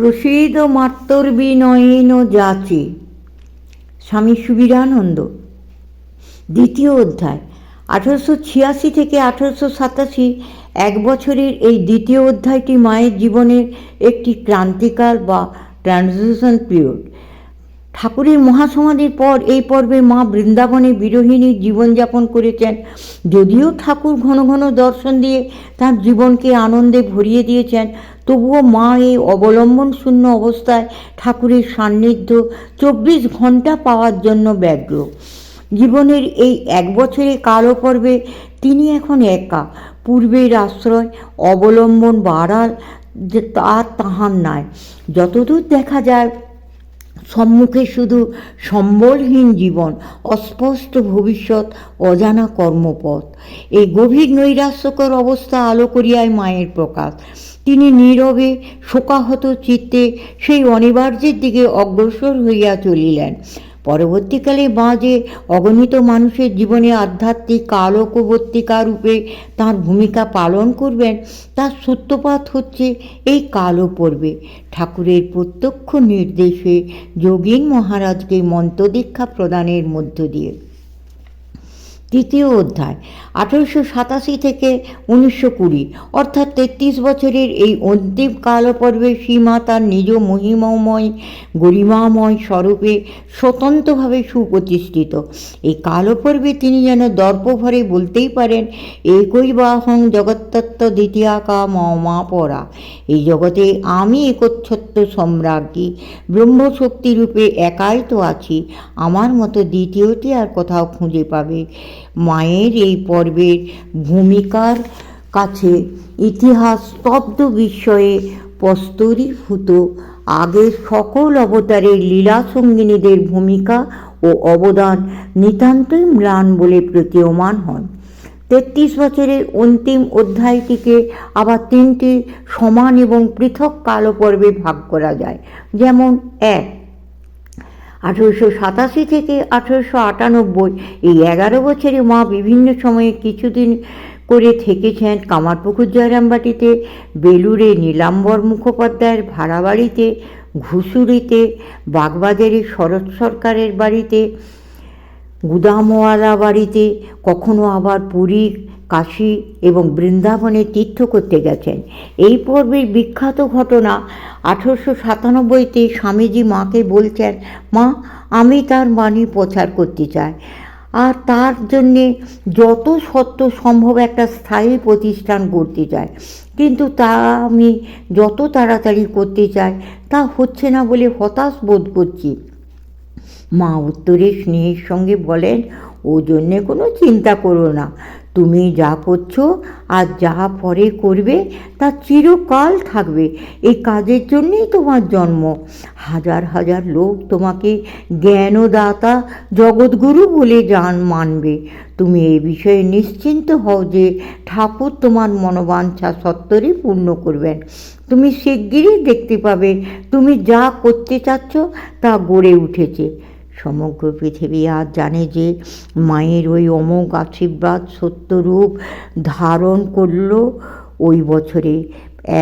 প্রসিদ মাত্তর বিনয়ন যাচে স্বামী সুবিরানন্দ, দ্বিতীয় অধ্যায়। আঠারোশো ছিয়াশি থেকে আঠারোশো সাতাশি, এক বছরের এই দ্বিতীয় অধ্যায়টি মায়ের জীবনের একটি ক্রান্তিকাল বা ট্রানজিশন পিরিয়ড। ঠাকুরের মহাসমাধির পর এই পর্বে মা বৃন্দাবনে বিরোহিণী জীবনযাপন করেছেন। যদিও ঠাকুর ঘন ঘন দর্শন দিয়ে তার জীবনকে আনন্দে ভরিয়ে দিয়েছেন, তবুও মা এই অবলম্বন শূন্য অবস্থায় ঠাকুরের সান্নিধ্য চব্বিশ ঘণ্টা পাওয়ার জন্য ব্যগ্র। জীবনের এই এক বছরের কালো পর্বে তিনি এখন একা। পূর্বের আশ্রয় অবলম্বন বাড়াল যে তার তাহার নাই। যতদূর দেখা যায় সম্মুখে শুধু সম্বলহীন জীবন, অস্পষ্ট ভবিষ্যৎ, অজানা কর্মপথ। এই গভীর নৈরাস্যকর অবস্থা আলো করিয়ায় মায়ের প্রকাশ। তিনি নীরবে, শোকাহত চিত্তে সেই অনিবার্যের দিকে অগ্রসর হইয়া চলিলেন। পরবর্তীকালে যে অগণিত মানুষের জীবনে আধ্যাত্মিক কালকবর্তিকা রূপে তাঁর ভূমিকা পালন করবেন। তার সূত্রপাত হচ্ছে এই কালো পর্বে ঠাকুরের প্রত্যক্ষ নির্দেশে যোগীন মহারাজকে মন্ত্রদীক্ষা প্রদানের মধ্য দিয়ে তৃতীয় অধ্যায়, আঠেরোশো সাতাশি থেকে উনিশশো কুড়ি। অর্থাৎ তেত্রিশ বছরের এই অন্তিম কালপর্বে সীমা তার নিজ মহিমাময়, গরিমাময় স্বরূপে স্বতন্ত্রভাবে সুপ্রতিষ্ঠিত। এই কালপর্বে তিনি যেন দর্পভরে বলতেই পারেন, একই বাহং জগত্তত্ত্ব দ্বিতীয়াকা মা পড়া এই জগতে আমি একচ্ছত্ব সম্রাজ্ঞী, ব্রহ্মশক্তি রূপে একাই তো আছি। আমার মতো দ্বিতীয়টি আর কোথাও খুঁজে পাবে মায়ের এই পর্বের ভূমিকার কাছে ইতিহাস স্তব্ধ বিস্ময়ে প্রস্তরীভূত। আগের সকল অবতারের লীলা সঙ্গিনীদের ভূমিকা ও অবদান নিতান্তই ম্লান বলে প্রতীয়মান হন। তেত্রিশ বছরের অন্তিম অধ্যায়টিকে আবার তিনটি সমান এবং পৃথক কালপর্বে ভাগ করা যায়। যেমন এক আঠেরোশো সাতাশি থেকে আঠেরোশো আটানব্বই এই এগারো বছরে মা বিভিন্ন সময়ে কিছুদিন করে থেকেছেন কামারপুকুর জয়রামবাটিতে বেলুরে নীলাম্বর মুখোপাধ্যায়ের ভাড়া বাড়িতে ঘুষুরিতে, বাগবাজারে শরৎ সরকারের বাড়িতে, গুদামওয়ালা বাড়িতে, কখনো আবার পুরী, কাশী এবং বৃন্দাবনে তীর্থ করতে গেছেন। এই পর্বের বিখ্যাত ঘটনা আঠেরোশো সাতানব্বইতে স্বামীজি মাকে বলছেন, মা, আমি তার বাণী প্রচার করতে চাই। আর তার জন্যে যত সত্য সম্ভব একটা স্থায়ী প্রতিষ্ঠান করতে চাই। কিন্তু তা আমি যত তাড়াতাড়ি করতে চাই, তা হচ্ছে না বলে হতাশ বোধ করছি। মা উত্তরে স্নেহের সঙ্গে বলেন ও জন্যে কোনো চিন্তা করো না। তুমি যা করছ আর যা পরে করবে তা চিরকাল থাকবে। এই কাজের জন্যেই তোমার জন্ম। হাজার হাজার লোক তোমাকে জ্ঞানদাতা জগৎগুরু বলে জান মানবে। তুমি এই বিষয়ে নিশ্চিন্ত হও যে ঠাকুর তোমার মনোবাঞ্ছা সত্তরই পূর্ণ করবেন। তুমি শিগগিরই দেখতে পাবে তুমি যা করতে চাচ্ছ তা গড়ে উঠেছে। সমগ্র পৃথিবী আজ জানে যে মায়ের ওই অমোঘ আশীর্বাদ সত্যরূপ ধারণ করল ওই বছরে।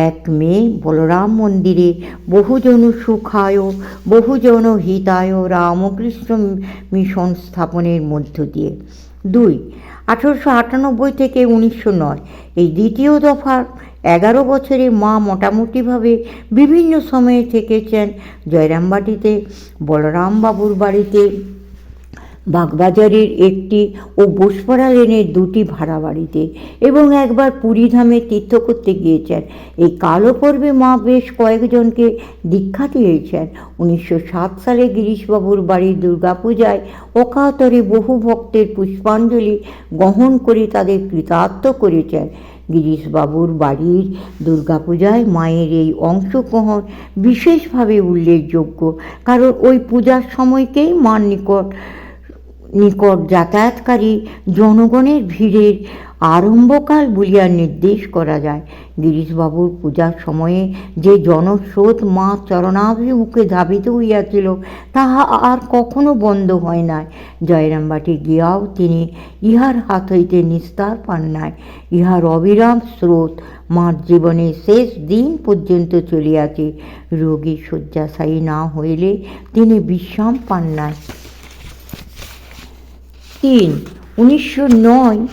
এক মে বলরাম মন্দিরে বহুজন সুখায়, বহুজন হিতায় রামকৃষ্ণ মিশন স্থাপনের মধ্য দিয়ে। দুই, আঠেরোশো আটানব্বই থেকে উনিশশো নয়, এই দ্বিতীয় দফার এগারো বছরে মা মোটামুটিভাবে বিভিন্ন সময়ে থেকেছেন জয়রামবাটিতে। বলরামবাবুর বাড়িতে বাগবাজারের একটি ও বোসপাড়া লেনের দুটি ভাড়া বাড়িতে এবং একবার পুরীধামে তীর্থ করতে গিয়েছেন। এই কালো পর্বে মা বেশ কয়েকজনকে দীক্ষা দিয়েছেন। উনিশশো সাত সালে গিরিশবাবুর বাড়ির দুর্গাপূজায় অকাতরে বহু ভক্তের পুষ্পাঞ্জলি গ্রহণ করে তাদের কৃতার্থ করেছেন। গিরিশবাবুর বাড়ির দুর্গাপূজায় মায়ের এই অংশগ্রহণ বিশেষভাবে উল্লেখযোগ্য। কারণ ওই পূজার সময়কেই মার নিকট নিকট যাতায়াতকারী জনগণের ভিড়ের আরম্ভকাল বলিয়া নির্দেশ করা যায়। গিরিশবাবুর পূজার সময়ে যে জনস্রোত মা চরণাভিমুখে ধাবিত হইয়াছিল, তাহা আর কখনো বন্ধ হয় নাই। জয়রামবাটি গিয়াও তিনি ইহার হাত হইতে নিস্তার পান নাই। ইহার অবিরাম স্রোত মার জীবনের শেষ দিন পর্যন্ত চলিয়াছে। রোগী শয্যাশায়ী না হইলে তিনি বিশ্রাম পান নাই। তিন, উনিশশো নয়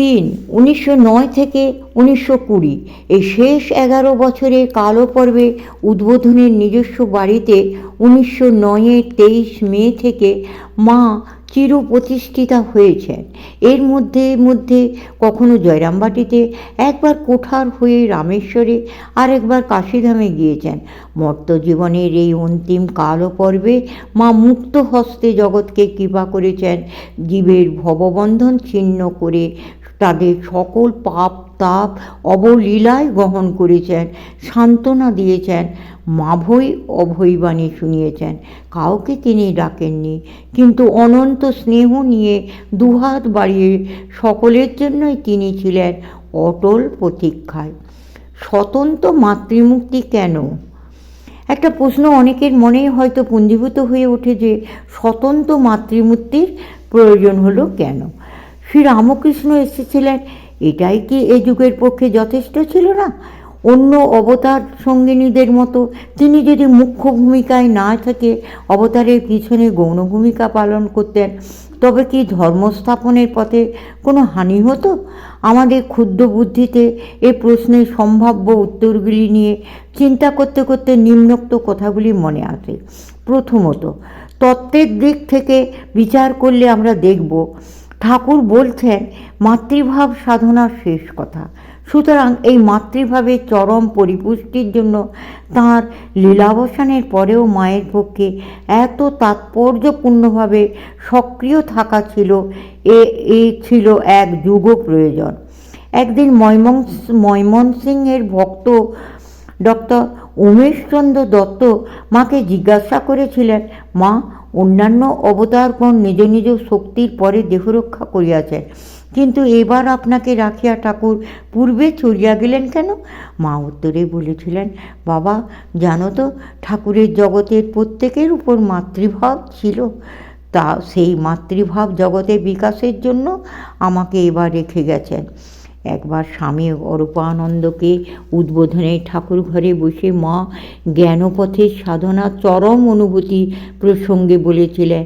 তিন, উনিশশো নয় থেকে উনিশশো কুড়ি। এই শেষ এগারো বছরে কালো পর্বে উদ্বোধনের নিজস্ব বাড়িতে উনিশশো নয়ের তেইশ মে থেকে মা চির প্রতিষ্ঠিতা হয়েছেন। এর মধ্যে মধ্যে কখনো জয়রামবাটিতে, একবার কোঠার হয়ে রামেশ্বরে আর একবার কাশীধামে গিয়েছেন। মর্ত জীবনের এই অন্তিম কালো পর্বে মা মুক্ত হস্তে জগৎকে কৃপা করেছেন। জীবের ভববন্ধন ছিন্ন করে তাদের সকল পাপ, তাপ, অবলীলায় গ্রহণ করেছেন, সান্ত্বনা দিয়েছেন, মাভই অভয়বাণী শুনিয়েছেন। কাউকে তিনি ডাকেননি। কিন্তু অনন্ত স্নেহ নিয়ে দুহাত বাড়িয়ে সকলের জন্যই তিনি ছিলেন অটল প্রতীক্ষায়। স্বতন্ত্র মাতৃমুক্তি কেন? একটা প্রশ্ন অনেকের মনেই হয়তো পুঞ্জীভূত হয়ে ওঠে যে স্বতন্ত্র মাতৃমূর্তির প্রয়োজন হলো কেন? শ্রী রামকৃষ্ণ এসেছিলেন। এটাই কি এ যুগের পক্ষে যথেষ্ট ছিল না? অন্য অবতার সঙ্গিনীদের মতো তিনি যদি মুখ্য ভূমিকায় না থাকে, অবতারের পিছনে গৌণ ভূমিকা পালন করতেন, তবে কি ধর্মস্থাপনের পথে কোনো হানি হতো? আমাদের ক্ষুদ্র বুদ্ধিতে এ প্রশ্নের সম্ভাব্য উত্তরগুলি নিয়ে চিন্তা করতে করতে নিম্নোক্ত কথাগুলি মনে আসে। প্রথমত, তত্ত্বের দিক থেকে বিচার করলে আমরা দেখব ঠাকুর বলছেন, মাতৃভাব সাধনার শেষ কথা। সুতরাং এই মাতৃভাবের চরম পরিপুষ্টির জন্য তাঁর লীলাবসানের পরেও মায়ের পক্ষে এত তাৎপর্যপূর্ণভাবে সক্রিয় থাকা ছিল, এ এ ছিল এক যুগ প্রয়োজন। একদিন ময়মন ময়মনসিংহের ভক্ত ডক্টর উমেশচন্দ্র দত্ত মাকে জিজ্ঞাসা করেছিলেন, মা, অন্যান্য অবতারগণ নিজ নিজ শক্তির পরে দেহরক্ষা করিয়াছেন কিন্তু এবার আপনাকে রাখিয়া ঠাকুর পূর্বে চলিয়া গেলেন কেন? মা উত্তরে বলেছিলেন, বাবা, জানো তো, ঠাকুরের জগতের প্রত্যেকের উপর মাতৃভাব ছিল। তা, সেই মাতৃভাব জগতে বিকাশের জন্য আমাকে এবার রেখে গেছেন। একবার স্বামী অরূপানন্দকে উদ্বোধনে ঠাকুর ঘরে বসে মা জ্ঞানপথের সাধনা চরম অনুভূতি প্রসঙ্গে বলেছিলেন,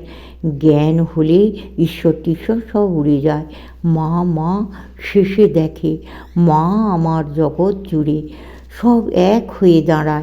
জ্ঞান হলে ঈশ্বর টিশ্বর সব উড়ে যায়। মা মা, শেষে দেখে, মা আমার জগৎ জুড়ে সব এক হয়ে দাঁড়ায়।